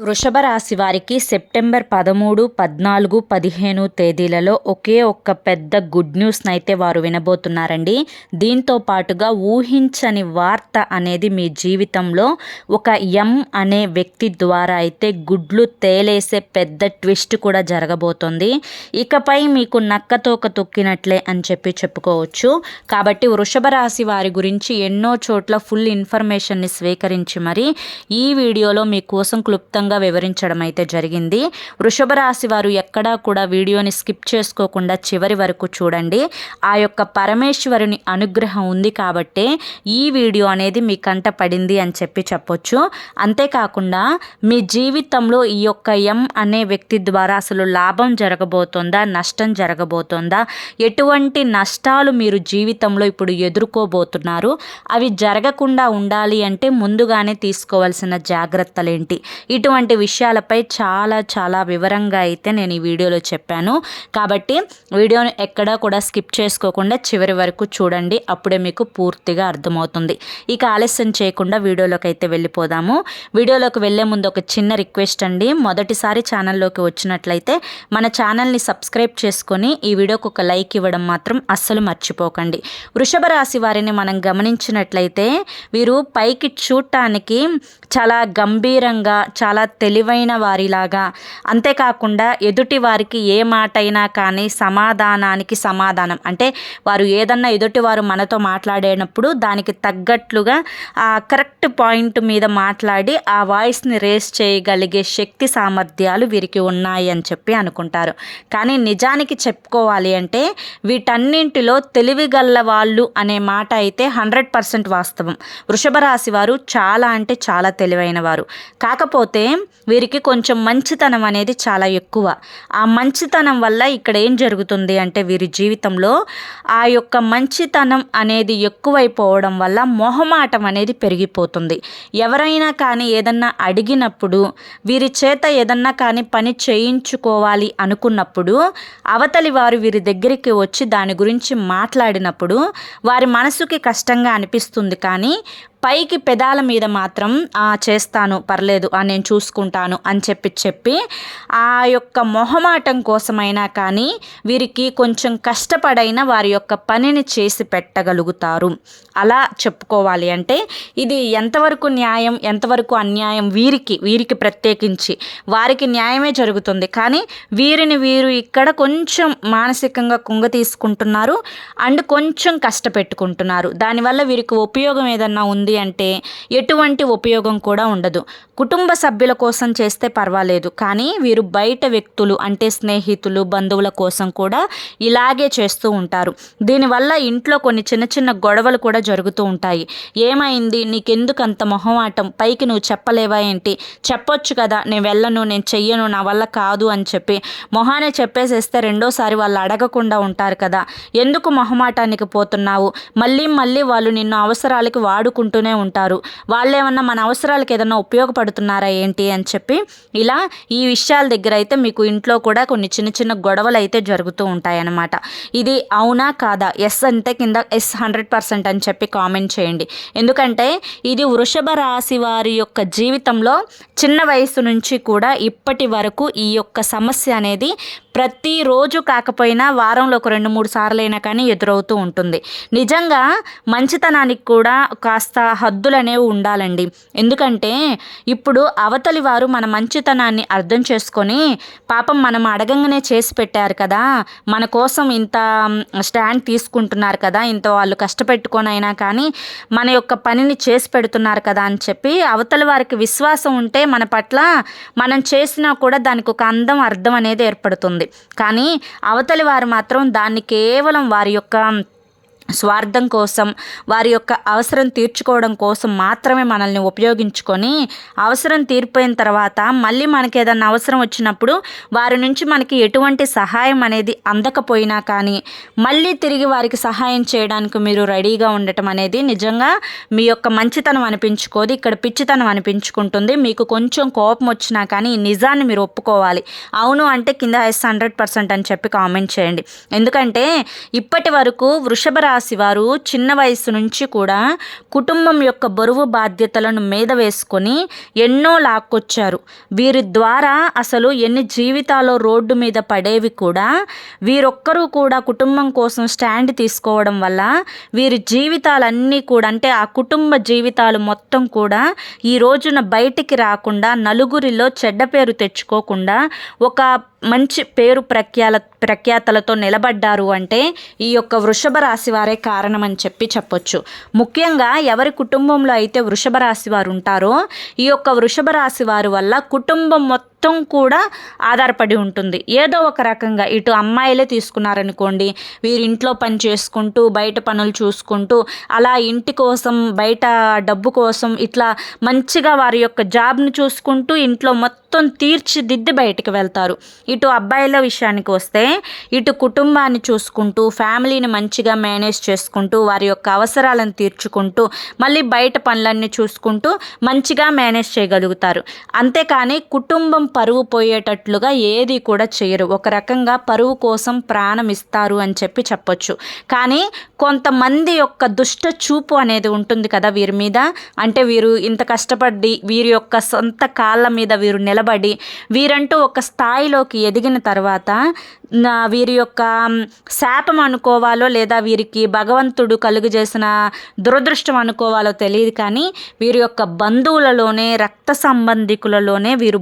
వృషభ రాశి వారికి సెప్టెంబర్ పదమూడు పద్నాలుగు పదిహేను తేదీలలో ఒకే ఒక్క పెద్ద గుడ్ న్యూస్ని అయితే వారు వినబోతున్నారండి. దీంతో పాటుగా ఊహించని వార్త అనేది మీ జీవితంలో ఒక ఎం అనే వ్యక్తి ద్వారా అయితే గుడ్లు తేలేసే పెద్ద ట్విస్ట్ కూడా జరగబోతుంది. ఇకపై మీకు నక్కతోక తొక్కినట్లే అని చెప్పి చెప్పుకోవచ్చు. కాబట్టి వృషభ రాశి వారి గురించి ఎన్నో చోట్ల ఫుల్ ఇన్ఫర్మేషన్ని స్వీకరించి మరి ఈ వీడియోలో మీకోసం క్లుప్తంగా వివరంగా వివరించడం అయితే జరిగింది. వృషభ రాశి వారు ఎక్కడా కూడా వీడియోని స్కిప్ చేసుకోకుండా చివరి వరకు చూడండి. ఆ యొక్క పరమేశ్వరుని అనుగ్రహం ఉంది కాబట్టే ఈ వీడియో అనేది మీ కంట పడింది అని చెప్పి చెప్పొచ్చు. అంతేకాకుండా మీ జీవితంలో ఈ యొక్క ఎం అనే వ్యక్తి ద్వారా అసలు లాభం జరగబోతుందా? నష్టం జరగబోతుందా? ఎటువంటి నష్టాలు మీరు జీవితంలో ఇప్పుడు ఎదుర్కోబోతున్నారు? అవి జరగకుండా ఉండాలి అంటే ముందుగానే తీసుకోవాల్సిన జాగ్రత్తలేంటి? ఇటువంటి వంటి విషయాలపై చాలా చాలా వివరంగా అయితే నేను ఈ వీడియోలో చెప్పాను. కాబట్టి వీడియోను ఎక్కడా కూడా స్కిప్ చేసుకోకుండా చివరి వరకు చూడండి. అప్పుడే మీకు పూర్తిగా అర్థమవుతుంది. ఇక ఆలస్యం చేయకుండా వీడియోలోకి అయితే వెళ్ళిపోదాము. వీడియోలోకి వెళ్ళే ముందు ఒక చిన్న రిక్వెస్ట్ అండి. మొదటిసారి ఛానల్లోకి వచ్చినట్లయితే మన ఛానల్ని సబ్స్క్రైబ్ చేసుకొని ఈ వీడియోకి ఒక లైక్ ఇవ్వడం మాత్రం అస్సలు మర్చిపోకండి. వృషభ రాశి వారిని మనం గమనించినట్లయితే వీరు పైకి చూడటానికి చాలా గంభీరంగా చాలా తెలివైన వారిలాగా. అంతేకాకుండా ఎదుటి వారికి ఏ మాట అయినా కానీ సమాధానానికి సమాధానం. అంటే వారు ఏదన్నా ఎదుటి వారు మనతో మాట్లాడేటప్పుడు దానికి తగ్గట్లుగా ఆ కరెక్ట్ పాయింట్ మీద మాట్లాడి ఆ వాయిస్ని రేస్ చేయగలిగే శక్తి సామర్థ్యాలు వీరికి ఉన్నాయి అని చెప్పి అనుకుంటారు. కానీ నిజానికి చెప్పుకోవాలి అంటే వీటన్నింటిలో తెలివిగల్ల వాళ్ళు అనే మాట అయితే హండ్రెడ్ పర్సెంట్ వాస్తవం. వృషభ రాశి వారు చాలా అంటే చాలా తెలివైన వారు. కాకపోతే వీరికి కొంచెం మంచితనం అనేది చాలా ఎక్కువ. ఆ మంచితనం వల్ల ఇక్కడ ఏం జరుగుతుంది అంటే వీరి జీవితంలో ఆ యొక్క మంచితనం అనేది ఎక్కువైపోవడం వల్ల మొహమాటం అనేది పెరిగిపోతుంది. ఎవరైనా కానీ ఏదన్నా అడిగినప్పుడు వీరి చేత ఏదన్నా కానీ పని చేయించుకోవాలి అనుకున్నప్పుడు అవతలి వారు వీరి దగ్గరికి వచ్చి దాని గురించి మాట్లాడినప్పుడు వారి మనసుకి కష్టంగా అనిపిస్తుంది కానీ పైకి పెదాల మీద మాత్రం చేస్తాను పర్లేదు నేను చూసుకుంటాను అని చెప్పి చెప్పి ఆ యొక్క మొహమాటం కోసమైనా కానీ వీరికి కొంచెం కష్టపడైన వారి యొక్క పనిని చేసి పెట్టగలుగుతారు. అలా చెప్పుకోవాలి అంటే ఇది ఎంతవరకు న్యాయం ఎంతవరకు అన్యాయం వీరికి వీరికి ప్రత్యేకించి. వారికి న్యాయమే జరుగుతుంది. కానీ వీరిని వీరు ఇక్కడ కొంచెం మానసికంగా కుంగ తీసుకుంటున్నారు అండ్ కొంచెం కష్టపెట్టుకుంటున్నారు. దానివల్ల వీరికి ఉపయోగం ఏదన్నా ఉంది అంటే ఎటువంటి ఉపయోగం కూడా ఉండదు. కుటుంబ సభ్యుల కోసం చేస్తే పర్వాలేదు. కానీ వీరు బయట వ్యక్తులు అంటే స్నేహితులు బంధువుల కోసం కూడా ఇలాగే చేస్తూ ఉంటారు. దీనివల్ల ఇంట్లో కొన్ని చిన్న చిన్న గొడవలు కూడా జరుగుతూ ఉంటాయి. ఏమైంది? నీకెందుకు అంత మొహమాటం? పైకి నువ్వు చెప్పలేవా ఏంటి? చెప్పొచ్చు కదా నేను వెళ్ళను నేను చెయ్యను నా వల్ల కాదు అని చెప్పి మొహానే చెప్పేసేస్తే రెండోసారి వాళ్ళు అడగకుండా ఉంటారు కదా. ఎందుకు మొహమాటానికి పోతున్నావు? మళ్ళీ మళ్ళీ వాళ్ళు నిన్ను అవసరాలకి వాడుకుంటూనే ఉంటారు. వాళ్ళు ఏమన్నా మన అవసరాలకు ఏదన్నా ఉపయోగపడుతున్నారా ఏంటి అని చెప్పి ఇలా ఈ విషయాల దగ్గర అయితే మీకు ఇంట్లో కూడా కొన్ని చిన్న చిన్న గొడవలు అయితే జరుగుతూ ఉంటాయి అన్నమాట ఇది అవునా కాదా? ఎస్ అంటే కింద ఎస్ హండ్రెడ్ పర్సెంట్ అని చెప్పి కామెంట్ చేయండి. ఎందుకంటే ఇది వృషభ రాశి వారి యొక్క జీవితంలో చిన్న వయసు నుంచి కూడా ఇప్పటి వరకు ఈ యొక్క సమస్య అనేది ప్రతిరోజు కాకపోయినా వారంలో ఒక రెండు మూడు సార్లైనా కానీ ఎదురవుతూ ఉంటుంది. నిజంగా మంచితనానికి కూడా కాస్త హద్దులు అనేవి ఉండాలండి. ఎందుకంటే ఇప్పుడు అవతలి వారు మన మంచితనాన్ని అర్థం చేసుకొని పాపం మనం అడగంగానే చేసి పెట్టారు కదా మన కోసం ఇంత స్టాండ్ తీసుకుంటున్నారు కదా ఇంత వాళ్ళు కష్టపెట్టుకొని అయినా కానీ మన యొక్క పనిని చేసి పెడుతున్నారు కదా అని చెప్పి అవతలి వారికి విశ్వాసం ఉంటే మన పట్ల మనం చేసినా కూడా దానికి ఒక అందం అర్థం అనేది ఏర్పడుతుంది. కానీ అవతలి వారు మాత్రం దాన్ని కేవలం వారి యొక్క స్వార్థం కోసం వారి యొక్క అవసరం తీర్చుకోవడం కోసం మాత్రమే మనల్ని ఉపయోగించుకొని అవసరం తీరిపోయిన తర్వాత మళ్ళీ మనకి ఏదన్నా అవసరం వచ్చినప్పుడు వారి నుంచి మనకి ఎటువంటి సహాయం అనేది అందకపోయినా కానీ మళ్ళీ తిరిగి వారికి సహాయం చేయడానికి మీరు రెడీగా ఉండటం అనేది నిజంగా మీ యొక్క మంచితనం అనిపించుకోదు. ఇక్కడ పిచ్చితనం అనిపించుకుంటుంది. మీకు కొంచెం కోపం వచ్చినా కానీ ఈ నిజాన్ని మీరు ఒప్పుకోవాలి. అవును అంటే కింద హండ్రెడ్ పర్సెంట్ అని చెప్పి కామెంట్ చేయండి. ఎందుకంటే ఇప్పటి వరకు వృషభ రాశి వారు చిన్న వయసు నుంచి కూడా కుటుంబం యొక్క బరువు బాధ్యతలను మీద వేసుకొని ఎన్నో లాక్కొచ్చారు. వీరి ద్వారా అసలు ఎన్ని జీవితాల్లో రోడ్డు మీద పడేవి కూడా వీరొక్కరూ కూడా కుటుంబం కోసం స్టాండ్ తీసుకోవడం వల్ల వీరి జీవితాలన్నీ కూడా అంటే ఆ కుటుంబ జీవితాలు మొత్తం కూడా ఈ రోజున బయటికి రాకుండా నలుగురిలో చెడ్డ పేరు తెచ్చుకోకుండా ఒక మంచి పేరు ప్రఖ్యాల ప్రఖ్యాతలతో నిలబడ్డారు అంటే ఈ యొక్క వృషభ రాశి వారే కారణం అని చెప్పి చెప్పొచ్చు. ముఖ్యంగా ఎవరి కుటుంబంలో అయితే వృషభ రాశి వారు ఉంటారో ఈ యొక్క వృషభ రాశి వారి వల్ల కుటుంబం మొత్తం మొత్తం కూడా ఆధారపడి ఉంటుంది. ఏదో ఒక రకంగా ఇటు అమ్మాయిలే తీసుకున్నారనుకోండి వీరి ఇంట్లో పని చేసుకుంటూ బయట పనులు చూసుకుంటూ అలా ఇంటి కోసం బయట డబ్బు కోసం ఇట్లా మంచిగా వారి యొక్క జాబ్ని చూసుకుంటూ ఇంట్లో మొత్తం తీర్చిదిద్ది బయటికి వెళ్తారు. ఇటు అబ్బాయిల విషయానికి వస్తే ఇటు కుటుంబాన్ని చూసుకుంటూ ఫ్యామిలీని మంచిగా మేనేజ్ చేసుకుంటూ వారి యొక్క అవసరాలను తీర్చుకుంటూ మళ్ళీ బయట పనులన్నీ చూసుకుంటూ మంచిగా మేనేజ్ చేయగలుగుతారు. అంతేకాని కుటుంబం పరువు పోయేటట్లుగా ఏది కూడా చేయరు. ఒక రకంగా పరువు కోసం ప్రాణం ఇస్తారు అని చెప్పి చెప్పొచ్చు. కానీ కొంతమంది యొక్క దుష్ట చూపు అనేది ఉంటుంది కదా వీరి మీద. అంటే వీరు ఇంత కష్టపడి వీరి యొక్క సొంత కాళ్ళ మీద వీరు నిలబడి వీరంటూ ఒక స్థాయిలోకి ఎదిగిన తర్వాత వీరి యొక్క శాపం అనుకోవాలో లేదా వీరికి భగవంతుడు కలుగజేసిన దురదృష్టం అనుకోవాలో తెలియదు కానీ వీరి యొక్క బంధువులలోనే రక్త సంబంధికులలోనే వీరు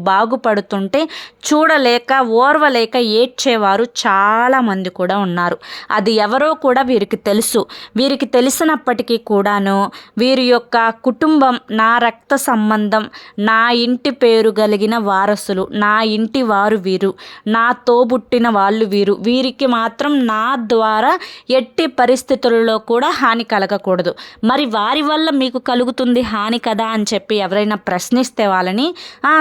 బాగుపడుతుంటే చూడలేక ఓర్వలేక ఏడ్చేవారు చాలామంది కూడా ఉన్నారు. అది ఎవరో కూడా వీరికి తెలుసు. వీరికి తెలిసినప్పటికీ కూడాను వీరి యొక్క కుటుంబం నా రక్త సంబంధం నా ఇంటి పేరు కలిగిన వారసులు నా ఇంటి వారు వీరు నా తోబుట్టిన వాళ్ళు వీరు వీరికి మాత్రం నా ద్వారా ఎట్టి పరిస్థితులలో కూడా హాని కలగకూడదు. మరి వారి వల్ల మీకు కలుగుతుంది హాని కదా అని చెప్పి ఎవరైనా ప్రశ్నిస్తే వాళ్ళని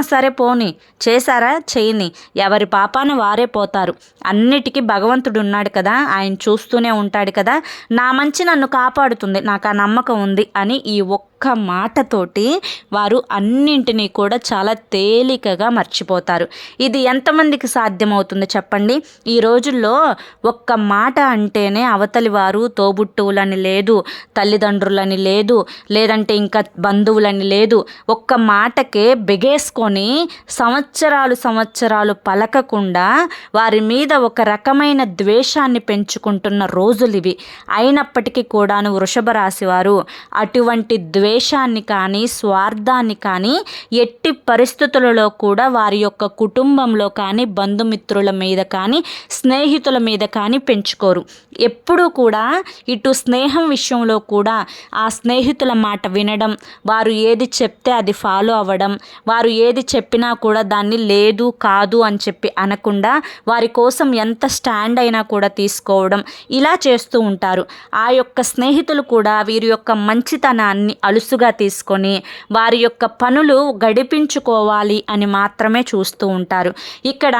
సరే పోని చేశారా? చేయని. ఎవరి పాపాన వారే పోతారు. అన్నిటికీ భగవంతుడు ఉన్నాడు కదా. ఆయన చూస్తూనే ఉంటాడు కదా. నా మంచి నన్ను కాపాడుతుంది. నాకు ఆ నమ్మకం ఉంది అని ఈ ఒక్క మాటతోటి వారు అన్నింటినీ కూడా చాలా తేలికగా మర్చిపోతారు. ఇది ఎంతమందికి సాధ్యమవుతుందో చెప్పండి? ఈ రోజుల్లో ఒక్క మాట అంటేనే అవతలి వారు తోబుట్టువులని లేదు తల్లిదండ్రులని లేదు లేదంటే ఇంకా బంధువులని లేదు. ఒక్క మాటకే బిగేసుకొని సంవత్సరాలు సంవత్సరాలు పలకకుండా వారి మీద ఒక రకమైన ద్వేషాన్ని పెంచుకుంటున్న రోజులు ఇవి అయినప్పటికీ కూడాను వృషభ రాశి వారు అటువంటి ద్వేషాన్ని కానీ స్వార్థాన్ని కానీ ఎట్టి పరిస్థితులలో కూడా వారి యొక్క కుటుంబంలో కానీ బంధుమిత్రుల మీద కానీ స్నేహితుల మీద కానీ పెంచుకోరు. ఎప్పుడూ కూడా ఇటు స్నేహం విషయంలో కూడా ఆ స్నేహితుల మాట వినడం వారు ఏది చెప్తే అది ఫాలో అవ్వడం వారు ఏది చెప్పినా కూడా దాన్ని లేదు కాదు అని చెప్పి అనకుండా వారి కోసం ఎంత స్టాండ్ అయినా కూడా తీసుకోవడం ఇలా చేస్తూ ఉంటారు. ఆ యొక్క స్నేహితులు కూడా వీరి యొక్క మంచితనాన్ని అలుసుగా తీసుకొని వారి యొక్క పనులు గడిపించుకోవాలి అని మాత్రమే చూస్తూ ఉంటారు. ఇక్కడ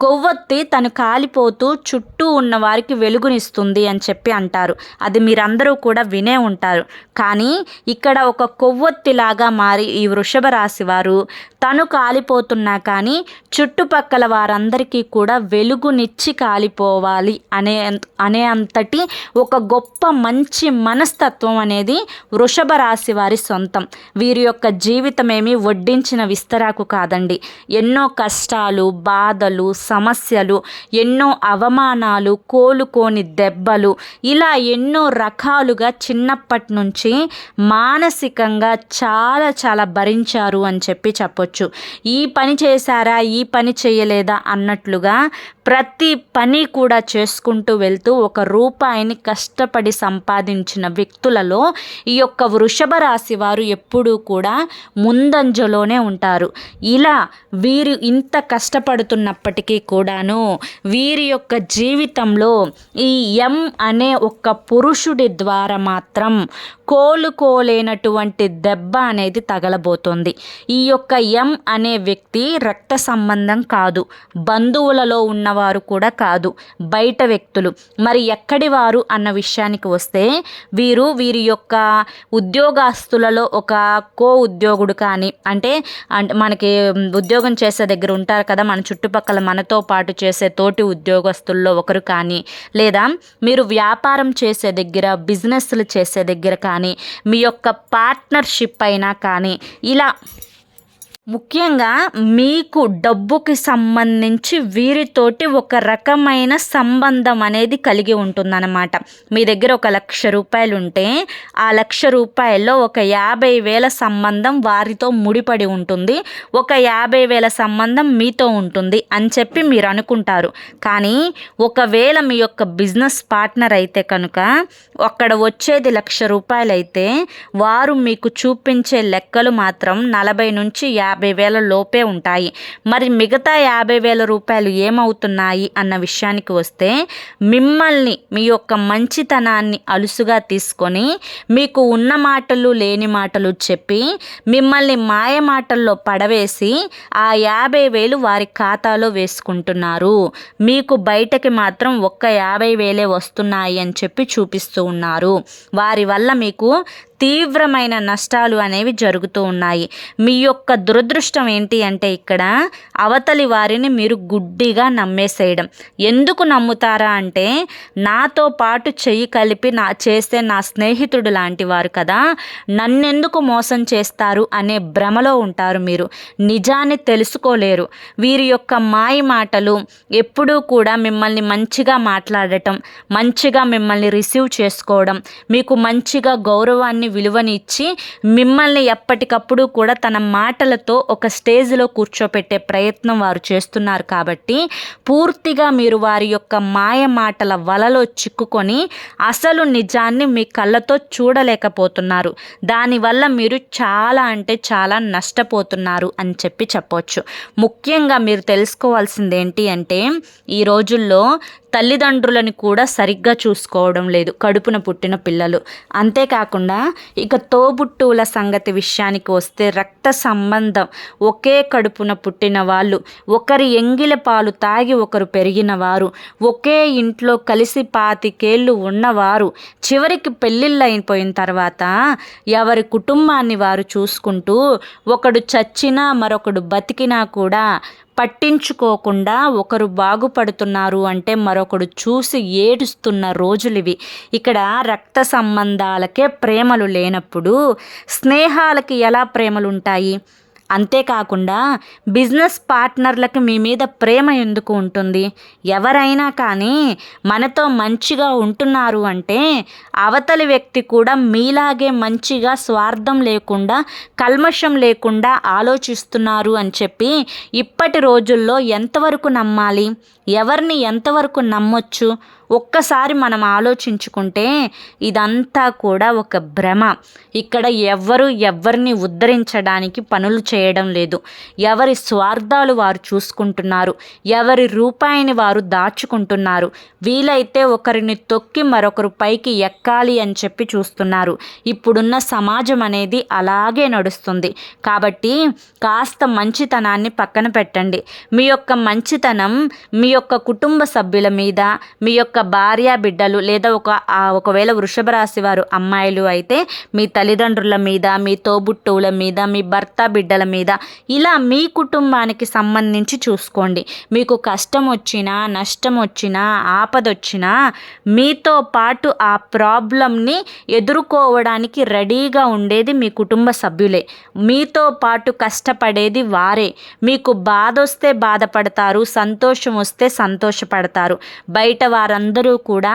కొవ్వొత్తి తను కాలిపోతూ చుట్టూ ఉన్న వారికి వెలుగునిస్తుంది అని చెప్పి అంటారు. అది మీరందరూ కూడా వినే ఉంటారు. కానీ ఇక్కడ ఒక కొవ్వొత్తిలాగా మారి ఈ వృషభ రాశి వారు తను కాలిపోతున్నా కానీ చుట్టుపక్కల వారందరికీ కూడా వెలుగునిచ్చి కాలిపోవాలి అనే అనే అంతటి ఒక గొప్ప మంచి మనస్తత్వం అనేది వృషభ రాశి వారి సొంతం. వీరి యొక్క జీవితమేమి వడ్డించిన విస్తరాకు కాదండి. ఎన్నో కష్టాలు బాధలు సమస్యలు ఎన్నో అవమానాలు కోలుకోని దెబ్బలు ఇలా ఎన్నో రకాలుగా చిన్నప్పటి నుంచి మానసికంగా చాలా చాలా భరించారు అని చెప్పి చెప్పొచ్చు. ఈ పని చేశారా? ఈ పని చేయలేదా? అన్నట్లుగా ప్రతి పని కూడా చేసుకుంటూ వెళ్తూ ఒక రూపాయిని కష్టపడి సంపాదించిన వ్యక్తులలో ఈ యొక్క వృషభ కుంభరాశి వారు ఎప్పుడూ కూడా ముందంజలోనే ఉంటారు. ఇలా వీరు ఇంత కష్టపడుతున్నప్పటికీ కూడాను వీరి యొక్క జీవితంలో ఈ ఎం అనే ఒక పురుషుడి ద్వారా మాత్రం కోలుకోలేనటువంటి దెబ్బ అనేది తగలబోతోంది. ఈ యొక్క ఎం అనే వ్యక్తి రక్త సంబంధం కాదు. బంధువులలో ఉన్నవారు కూడా కాదు. బయట వ్యక్తులు. మరి ఎక్కడి వారు అన్న విషయానికి వస్తే వీరు వీరి యొక్క ఉద్యోగాలు ఆస్తులలో ఒక కో ఉద్యోగుడు కానీ అంటే అంటే మనకి ఉద్యోగం చేసే దగ్గర ఉంటారు కదా మన చుట్టుపక్కల మనతో పాటు చేసే తోటి ఉద్యోగస్తుల్లో ఒకరు కానీ లేదా మీరు వ్యాపారం చేసే దగ్గర బిజినెస్లు చేసే దగ్గర కానీ మీ యొక్క పార్ట్నర్షిప్ అయినా కానీ ఇలా ముఖ్యంగా మీకు డబ్బుకి సంబంధించి వీరితోటి ఒక రకమైన సంబంధం అనేది కలిగి ఉంటుందన్నమాట. మీ దగ్గర ఒక లక్ష రూపాయలు ఉంటే ఆ లక్ష రూపాయల్లో ఒక యాభై వేల సంబంధం వారితో ముడిపడి ఉంటుంది. ఒక యాభై వేల సంబంధం మీతో ఉంటుంది అని చెప్పి మీరు అనుకుంటారు. కానీ ఒకవేళ మీ యొక్క బిజినెస్ పార్ట్నర్ అయితే కనుక అక్కడ వచ్చేది లక్ష రూపాయలు అయితే వారు మీకు చూపించే లెక్కలు మాత్రం నలభై నుంచి యాభై యాభై వేల లోపే ఉంటాయి. మరి మిగతా యాభై వేల రూపాయలు ఏమవుతున్నాయి అన్న విషయానికి వస్తే మిమ్మల్ని మీ యొక్క మంచితనాన్ని అలుసుగా తీసుకొని మీకు ఉన్న మాటలు లేని మాటలు చెప్పి మిమ్మల్ని మాయ మాటల్లో పడవేసి ఆ యాభై వేలు వారి ఖాతాలో వేసుకుంటున్నారు. మీకు బయటకి మాత్రం ఒక్క యాభై వేలే వస్తున్నాయి అని చెప్పి చూపిస్తూ ఉన్నారు. వారి వల్ల మీకు తీవ్రమైన నష్టాలు అనేవి జరుగుతూ ఉన్నాయి. మీ యొక్క దురదృష్టం ఏంటి అంటే ఇక్కడ అవతలి వారిని మీరు గుడ్డిగా నమ్మేసేయడం. ఎందుకు నమ్ముతారా అంటే నాతో పాటు చెయ్యి కలిపి నా చేస్తే నా స్నేహితుడు లాంటి వారు కదా నన్నెందుకు మోసం చేస్తారు అనే భ్రమలో ఉంటారు మీరు. నిజాన్ని తెలుసుకోలేరు. వీరి యొక్క మాయ మాటలు ఎప్పుడూ కూడా మిమ్మల్ని మంచిగా మాట్లాడటం మంచిగా మిమ్మల్ని రిసీవ్ చేసుకోవడం మీకు మంచిగా గౌరవాన్ని విలువని ఇచ్చి మిమ్మల్ని ఎప్పటికప్పుడు కూడా తన మాటలతో ఒక స్టేజ్లో కూర్చోపెట్టే ప్రయత్నం వారు చేస్తున్నారు కాబట్టి పూర్తిగా మీరు వారి యొక్క మాయ మాటల వలలో చిక్కుకొని అసలు నిజాన్ని మీ కళ్ళతో చూడలేకపోతున్నారు. దానివల్ల మీరు చాలా అంటే చాలా నష్టపోతున్నారు అని చెప్పి చెప్పవచ్చు ముఖ్యంగా మీరు తెలుసుకోవాల్సింది ఏంటి అంటే ఈ రోజుల్లో తల్లిదండ్రులని కూడా సరిగ్గా చూసుకోవడం లేదు. కడుపున పుట్టిన పిల్లలు. అంతేకాకుండా ఇక తోబుట్టువుల సంగతి విషయానికి వస్తే రక్త సంబంధం. ఒకే కడుపున పుట్టిన వాళ్ళు ఒకరి ఎంగిల పాలు తాగి ఒకరు పెరిగిన వారు ఒకే ఇంట్లో కలిసి పాతికేళ్ళు ఉన్నవారు చివరికి పెళ్ళిళ్ళు అయిపోయిన తర్వాత ఎవరి కుటుంబాన్ని వారు చూసుకుంటూ ఒకడు చచ్చినా మరొకడు బతికినా కూడా పట్టించుకోకుండా ఒకరు బాగుపడుతున్నారు అంటే మరొకడు చూసి ఏడుస్తున్న రోజులు ఇవి ఇక్కడ రక్త సంబంధాలకే ప్రేమలు లేనప్పుడు స్నేహాలకి ఎలా ప్రేమలు ఉంటాయి అంతేకాకుండా బిజినెస్ పార్ట్నర్లకు మీ మీద ప్రేమ ఎందుకు ఉంటుంది? ఎవరైనా కానీ మనతో మంచిగా ఉంటున్నారు అంటే అవతలి వ్యక్తి కూడా మీలాగే మంచిగా స్వార్థం లేకుండా కల్మషం లేకుండా ఆలోచిస్తున్నారు అని చెప్పి ఇప్పటి రోజుల్లో ఎంతవరకు నమ్మాలి? ఎవరిని ఎంతవరకు నమ్మొచ్చు? ఒక్కసారి మనం ఆలోచించుకుంటే ఇదంతా కూడా ఒక భ్రమ. ఇక్కడ ఎవ్వరు ఎవరిని ఉద్ధరించడానికి పనులు చేయడం లేదు. ఎవరి స్వార్థాలు వారు చూసుకుంటున్నారు. ఎవరి రూపాయిని వారు దాచుకుంటున్నారు. వీలైతే ఒకరిని తొక్కి మరొకరు పైకి ఎక్కాలి అని చెప్పి చూస్తున్నారు. ఇప్పుడున్న సమాజం అనేది అలాగే నడుస్తుంది. కాబట్టి కాస్త మంచితనాన్ని పక్కన పెట్టండి. మీ యొక్క మంచితనం మీ యొక్క కుటుంబ సభ్యుల మీద మీ యొక్క భార్య బిడ్డలు లేదా ఒక ఒకవేళ వృషభ రాశి వారు అమ్మాయిలు అయితే మీ తల్లిదండ్రుల మీద మీ తోబుట్టువుల మీద మీ భర్త బిడ్డల మీద ఇలా మీ కుటుంబానికి సంబంధించి చూసుకోండి. మీకు కష్టం వచ్చినా నష్టం వచ్చినా ఆపద వచ్చినా మీతో పాటు ఆ ప్రాబ్లంని ఎదుర్కోవడానికి రెడీగా ఉండేది మీ కుటుంబ సభ్యులే. మీతో పాటు కష్టపడేది వారే. మీకు బాధ వస్తే బాధపడతారు సంతోషం వస్తే సంతోషపడతారు. బయట వారందరూ కూడా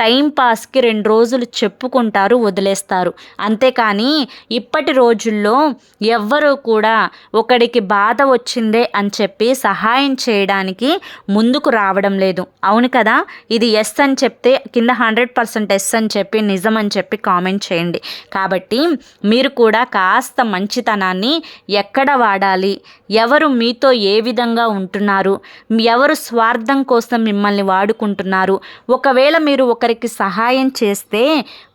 టైం పాస్కి రెండు రోజులు చెప్పుకుంటారు వదిలేస్తారు. అంతేకాని ఇప్పటి రోజుల్లో ఎవ్వరూ కూడా ఒకడికి బాధ వచ్చిందే అని చెప్పి సహాయం చేయడానికి ముందుకు రావడం లేదు. అవును కదా? ఇది ఎస్ అని చెప్తే కింద హండ్రెడ్ పర్సెంట్ ఎస్ అని చెప్పి నిజం అని చెప్పి కామెంట్ చేయండి. కాబట్టి మీరు కూడా కాస్త మంచితనాన్ని ఎక్కడ వాడాలి? ఎవరు మీతో ఏ విధంగా ఉంటున్నారు? ఎవరు స్వార్థం కోసం మిమ్మల్ని వాడుకుంటున్నారు? ఒకవేళ మీరు ఒకరి ఒకరికి సహాయం చేస్తే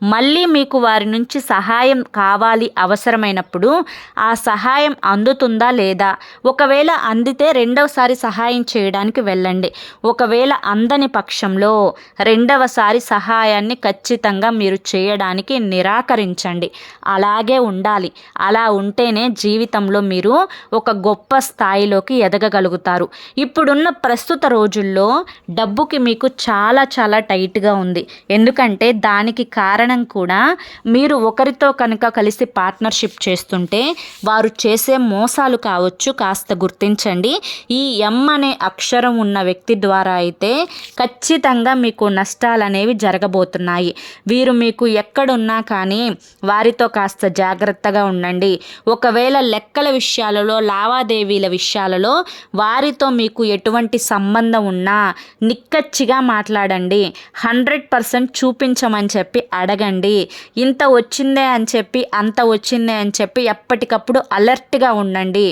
మళ్ళీ మీకు వారి నుంచి సహాయం కావాలి అవసరమైనప్పుడు ఆ సహాయం అందుతుందా లేదా? ఒకవేళ అందితే రెండవసారి సహాయం చేయడానికి వెళ్ళండి. ఒకవేళ అందని పక్షంలో రెండవసారి సహాయాన్ని ఖచ్చితంగా మీరు చేయడానికి నిరాకరించండి. అలాగే ఉండాలి. అలా ఉంటేనే జీవితంలో మీరు ఒక గొప్ప స్థాయిలోకి ఎదగగలుగుతారు. ఇప్పుడున్న ప్రస్తుత రోజుల్లో డబ్బుకి మీకు చాలా చాలా టైట్గా ఉంది. ఎందుకంటే దానికి కారణం కూడా మీరు ఒకరితో కనుక కలిసి పార్ట్నర్షిప్ చేస్తుంటే వారు చేసే మోసాలు కావచ్చు కాస్త గుర్తించండి. ఈ ఎం అనే అక్షరం ఉన్న వ్యక్తి ద్వారా అయితే ఖచ్చితంగా మీకు నష్టాలు అనేవి జరగబోతున్నాయి. వీరు మీకు ఎక్కడున్నా కానీ వారితో కాస్త జాగ్రత్తగా ఉండండి. ఒకవేళ లెక్కల విషయాలలో లావాదేవీల విషయాలలో వారితో మీకు ఎటువంటి సంబంధం ఉన్నా నిక్కచ్చిగా మాట్లాడండి. హండ్రెడ్ పర్సెంట్ చూపించమని చెప్పి అడగండి. ఇంత వచ్చిందే అని చెప్పి అంత వచ్చిందే అని చెప్పి ఎప్పటికప్పుడు అలర్ట్గా ఉండండి.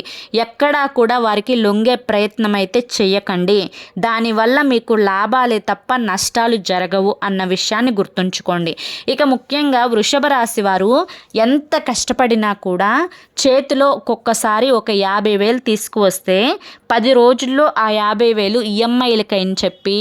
ఎక్కడా కూడా వారికి లొంగే ప్రయత్నం అయితే చేయకండి దానివల్ల మీకు లాభాలే తప్ప నష్టాలు జరగవు అన్న విషయాన్ని గుర్తుంచుకోండి. ఇక ముఖ్యంగా వృషభ రాశి వారు ఎంత కష్టపడినా కూడా చేతిలో ఒక్కొక్కసారి ఒక యాభై వేలు తీసుకువస్తే పది రోజుల్లో ఆ యాభై వేలు ఈఎంఐలకని చెప్పి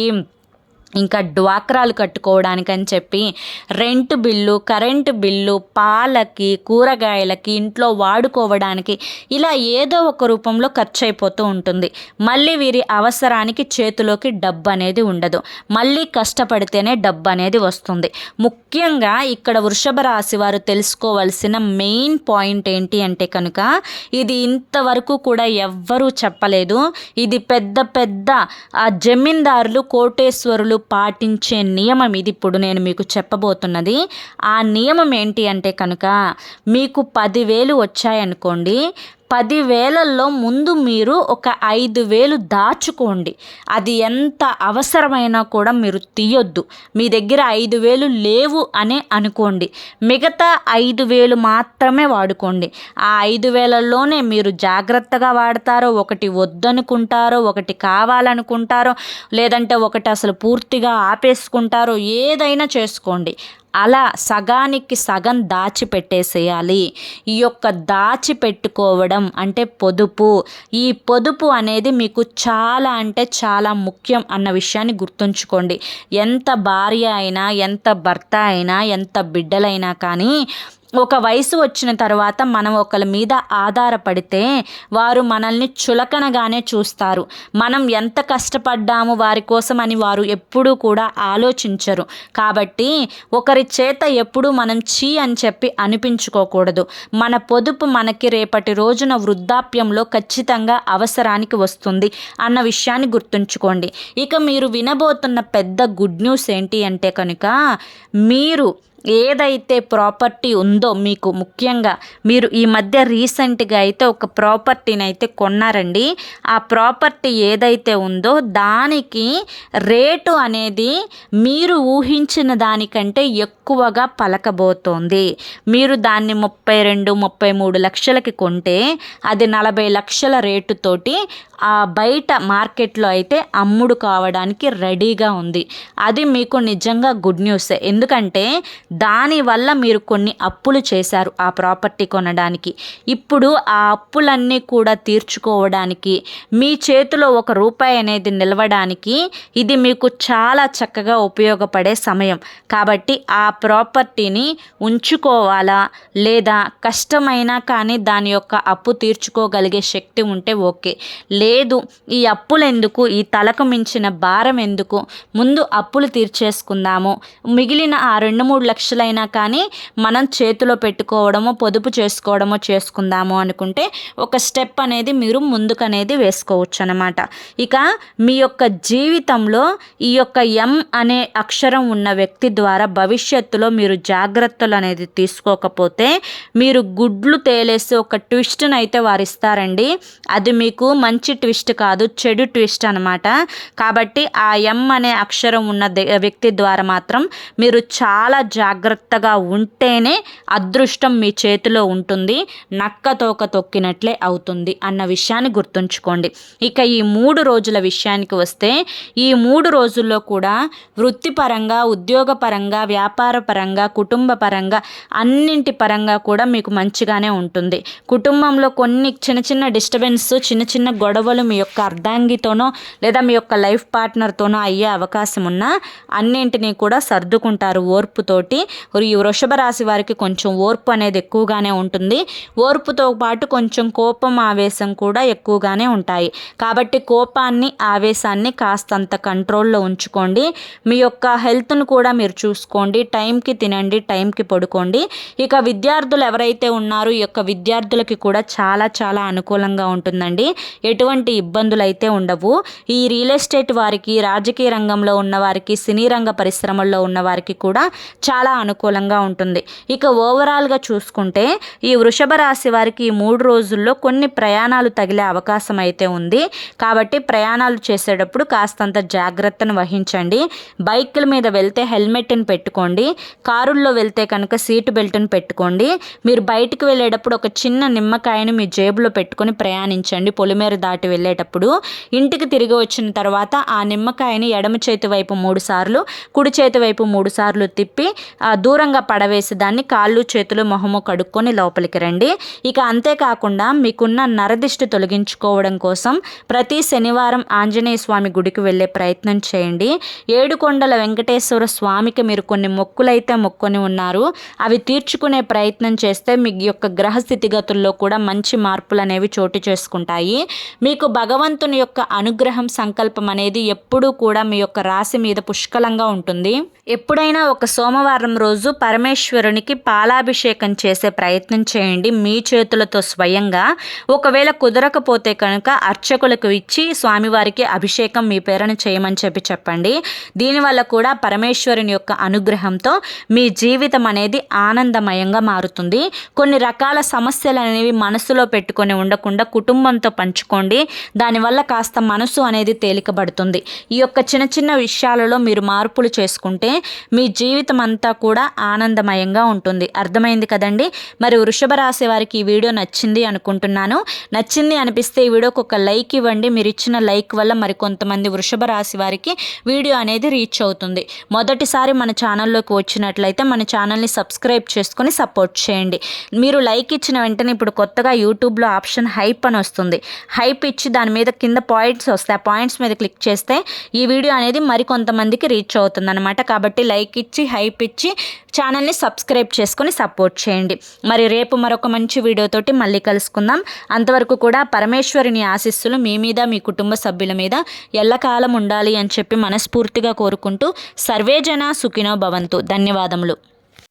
ఇంకా డ్వాక్రాలు కట్టుకోవడానికని చెప్పి రెంట్ బిల్లు కరెంటు బిల్లు పాలకి కూరగాయలకి ఇంట్లో వాడుకోవడానికి ఇలా ఏదో ఒక రూపంలో ఖర్చు అయిపోతూ ఉంటుంది. మళ్ళీ వీరి అవసరానికి చేతిలోకి డబ్బు అనేది ఉండదు. మళ్ళీ కష్టపడితేనే డబ్బు అనేది వస్తుంది. ముఖ్యంగా ఇక్కడ వృషభ రాశి వారు తెలుసుకోవాల్సిన మెయిన్ పాయింట్ ఏంటి అంటే కనుక ఇది ఇంతవరకు కూడా ఎవ్వరూ చెప్పలేదు. ఇది పెద్ద పెద్ద ఆ జమీందారులు కోటేశ్వరులు పాటించే నియమం ఇది ఇప్పుడు నేను మీకు చెప్పబోతున్నది. ఆ నియమం ఏంటి అంటే కనుక మీకు పదివేలు వచ్చాయనుకోండి పదివేలల్లో ముందు మీరు ఒక ఐదు వేలు దాచుకోండి. అది ఎంత అవసరమైనా కూడా మీరు తీయొద్దు. మీ దగ్గర ఐదు వేలు లేవు అనే అనుకోండి. మిగతా ఐదు వేలు మాత్రమే వాడుకోండి. ఆ ఐదు వేలల్లోనే మీరు జాగ్రత్తగా వాడతారో ఒకటి వద్దనుకుంటారో ఒకటి కావాలనుకుంటారో లేదంటే ఒకటి అసలు పూర్తిగా ఆపేసుకుంటారో ఏదైనా చేసుకోండి. అలా సగానికి సగం దాచిపెట్టేసేయాలి. ఈ యొక్క దాచిపెట్టుకోవడం అంటే పొదుపు. ఈ పొదుపు అనేది మీకు చాలా అంటే చాలా ముఖ్యం అన్న విషయాన్ని గుర్తుంచుకోండి. ఎంత భార్య అయినా ఎంత భర్త అయినా ఎంత బిడ్డలైనా కానీ ఒక వయసు వచ్చిన తర్వాత మనం ఒకరి మీద ఆధారపడితే వారు మనల్ని చులకనగానే చూస్తారు. మనం ఎంత కష్టపడ్డాము వారి కోసం అని వారు ఎప్పుడూ కూడా ఆలోచించరు. కాబట్టి ఒకరి చేత ఎప్పుడూ మనం చీ అని చెప్పి అనిపించుకోకూడదు. మన పొదుపు మనకి రేపటి రోజున వృద్ధాప్యంలో ఖచ్చితంగా అవసరానికి వస్తుంది అన్న విషయాన్ని గుర్తుంచుకోండి. ఇక మీరు వినబోతున్న పెద్ద గుడ్ న్యూస్ ఏంటి అంటే కనుక మీరు ఏదైతే ప్రాపర్టీ ఉందో మీకు ముఖ్యంగా మీరు ఈ మధ్య రీసెంట్గా అయితే ఒక ప్రాపర్టీని అయితే కొన్నారండి. ఆ ప్రాపర్టీ ఏదైతే ఉందో దానికి రేటు అనేది మీరు ఊహించిన దానికంటే ఎక్కువగా పలకబోతోంది. మీరు దాన్ని ముప్పై రెండు ముప్పై మూడు లక్షలకి కొంటే అది నలభై లక్షల రేటుతోటి ఆ బయట మార్కెట్లో అయితే అమ్ముడు కావడానికి రెడీగా ఉంది. అది మీకు నిజంగా గుడ్ న్యూస్. ఎందుకంటే దానివల్ల మీరు కొన్ని అప్పులు చేశారు ఆ ప్రాపర్టీ కొనడానికి. ఇప్పుడు ఆ అప్పులన్నీ కూడా తీర్చుకోవడానికి మీ చేతిలో ఒక రూపాయి అనేది నిలవడానికి ఇది మీకు చాలా చక్కగా ఉపయోగపడే సమయం. కాబట్టి ఆ ప్రాపర్టీని ఉంచుకోవాలా లేదా కష్టమైనా కానీ దాని యొక్క అప్పు తీర్చుకోగలిగే శక్తి ఉంటే ఓకే. లేదు ఈ అప్పులు ఎందుకు ఈ తలకు మించిన భారం ఎందుకు ముందు అప్పులు తీర్చేసుకుందాము. మిగిలిన ఆ రెండు మూడు లక్షల లక్షలైనా కానీ మనం చేతిలో పెట్టుకోవడమో పొదుపు చేసుకోవడమో చేసుకుందాము అనుకుంటే ఒక స్టెప్ అనేది మీరు ముందుకు అనేది వేసుకోవచ్చు అనమాట ఇక మీ యొక్క జీవితంలో ఈ యొక్క ఎం అనే అక్షరం ఉన్న వ్యక్తి ద్వారా భవిష్యత్తులో మీరు జాగ్రత్తలు అనేది తీసుకోకపోతే మీరు గుడ్లు తేలేసి ఒక ట్విస్ట్ని అయితే వారు ఇస్తారండి అది మీకు మంచి ట్విస్ట్ కాదు చెడు ట్విస్ట్ అనమాట కాబట్టి ఆ ఎం అనే అక్షరం ఉన్న వ్యక్తి ద్వారా మాత్రం మీరు చాలా జాగ్రత్త జాగ్రత్తగా ఉంటేనే అదృష్టం మీ చేతిలో ఉంటుంది. నక్క తోక తొక్కినట్లే అవుతుంది అన్న విషయాన్ని గుర్తుంచుకోండి. ఇక ఈ మూడు రోజుల విషయానికి వస్తే ఈ మూడు రోజుల్లో కూడా వృత్తిపరంగా ఉద్యోగపరంగా వ్యాపార పరంగా కుటుంబ పరంగా అన్నింటి పరంగా కూడా మీకు మంచిగానే ఉంటుంది. కుటుంబంలో కొన్ని చిన్న చిన్న డిస్టర్బెన్స్ చిన్న చిన్న గొడవలు మీ యొక్క అర్ధాంగితోనో లేదా మీ యొక్క లైఫ్ పార్ట్నర్తోనో అయ్యే అవకాశం ఉన్నా అన్నింటినీ కూడా సర్దుకుంటారు ఓర్పుతోటి. ఈ వృషభ రాశి వారికి కొంచెం ఓర్పు అనేది ఎక్కువగానే ఉంటుంది. ఓర్పుతో పాటు కొంచెం కోపం ఆవేశం కూడా ఎక్కువగానే ఉంటాయి. కాబట్టి కోపాన్ని ఆవేశాన్ని కాస్తంత కంట్రోల్లో ఉంచుకోండి. మీ యొక్క హెల్త్ను కూడా మీరు చూసుకోండి. టైంకి తినండి టైంకి పడుకోండి. ఇక విద్యార్థులు ఎవరైతే ఉన్నారో ఈ యొక్క విద్యార్థులకి కూడా చాలా చాలా అనుకూలంగా ఉంటుందండి. ఎటువంటి ఇబ్బందులు అయితే ఉండవు. ఈ రియల్ ఎస్టేట్ వారికి రాజకీయ రంగంలో ఉన్న వారికి సినీ రంగ పరిశ్రమల్లో ఉన్న వారికి కూడా చాలా అనుకూలంగా ఉంటుంది. ఇక ఓవరాల్గా చూసుకుంటే ఈ వృషభ రాశి వారికి ఈ మూడు రోజుల్లో కొన్ని ప్రయాణాలు తగిలే అవకాశం అయితే ఉంది. కాబట్టి ప్రయాణాలు చేసేటప్పుడు కాస్తంత జాగ్రత్తను వహించండి. బైకుల మీద వెళ్తే హెల్మెట్ని పెట్టుకోండి. కారుల్లో వెళ్తే కనుక సీటు బెల్ట్ని పెట్టుకోండి. మీరు బయటికి వెళ్ళేటప్పుడు ఒక చిన్న నిమ్మకాయను మీ జేబులో పెట్టుకొని ప్రయాణించండి. పొలిమేర దాటి వెళ్ళేటప్పుడు ఇంటికి తిరిగి వచ్చిన తర్వాత ఆ నిమ్మకాయని ఎడమ చేతి వైపు మూడు సార్లు కుడి చేతి వైపు మూడు సార్లు తిప్పి దూరంగా పడవేసి దాన్ని కాళ్ళు చేతులు మొహము కడుక్కొని లోపలికి రండి. ఇక అంతేకాకుండా మీకున్న నరదిష్టి తొలగించుకోవడం కోసం ప్రతి శనివారం ఆంజనేయ స్వామి గుడికి వెళ్ళే ప్రయత్నం చేయండి. ఏడుకొండల వెంకటేశ్వర స్వామికి మీరు కొన్ని మొక్కులైతే మొక్కొని ఉన్నారు. అవి తీర్చుకునే ప్రయత్నం చేస్తే మీ యొక్క గ్రహ స్థితిగతుల్లో కూడా మంచి మార్పులు అనేవి చోటు చేసుకుంటాయి. మీకు భగవంతుని యొక్క అనుగ్రహం సంకల్పం అనేది ఎప్పుడూ కూడా మీ యొక్క రాశి మీద పుష్కలంగా ఉంటుంది. ఎప్పుడైనా ఒక సోమవారం రోజు పరమేశ్వరునికి పాలాభిషేకం చేసే ప్రయత్నం చేయండి. మీ చేతులతో స్వయంగా ఒకవేళ కుదరకపోతే కనుక అర్చకులకు ఇచ్చి స్వామివారికి అభిషేకం మీ పేరును చేయమని చెప్పి చెప్పండి. దీనివల్ల కూడా పరమేశ్వరుని యొక్క అనుగ్రహంతో మీ జీవితం అనేది ఆనందమయంగా మారుతుంది. కొన్ని రకాల సమస్యలు అనేవి మనసులో పెట్టుకొని ఉండకుండా కుటుంబంతో పంచుకోండి. దానివల్ల కాస్త మనసు అనేది తేలికబడుతుంది. ఈ యొక్క చిన్న చిన్న విషయాలలో మీరు మార్పులు చేసుకుంటే మీ జీవితం అంతా కూడా ఆనందమయంగా ఉంటుంది. అర్థమైంది కదండి? మరి వృషభ రాశి వారికి ఈ వీడియో నచ్చింది అనుకుంటున్నాను. నచ్చింది అనిపిస్తే ఈ వీడియోకి ఒక లైక్ ఇవ్వండి. మీరు ఇచ్చిన లైక్ వల్ల మరి కొంతమంది వృషభ రాశి వారికి వీడియో అనేది రీచ్ అవుతుంది. మొదటిసారి మన ఛానల్లోకి వచ్చినట్లయితే మన ఛానల్ని సబ్స్క్రైబ్ చేసుకొని సపోర్ట్ చేయండి. మీరు లైక్ ఇచ్చిన వెంటనే ఇప్పుడు కొత్తగా యూట్యూబ్లో ఆప్షన్ హైప్ అని వస్తుంది. హైప్ ఇచ్చి దాని మీద కింద పాయింట్స్ వస్తాయి. ఆ పాయింట్స్ మీద క్లిక్ చేస్తే ఈ వీడియో అనేది మరి కొంతమందికి రీచ్ అవుతుంది అనమాట కాబట్టి లైక్ ఇచ్చి హైప్ ఇచ్చి ఛానల్ని సబ్స్క్రైబ్ చేసుకొని సపోర్ట్ చేయండి. మరి రేపు మరొక మంచి వీడియోతోటి మళ్ళీ కలుసుకుందాం. అంతవరకు కూడా పరమేశ్వరిని ఆశిస్సులు మీ మీద మీ కుటుంబ సభ్యుల మీద ఎల్లకాలం ఉండాలి అని చెప్పి మనస్ఫూర్తిగా కోరుకుంటూ సర్వేజన సుఖినో భవంతు. ధన్యవాదములు.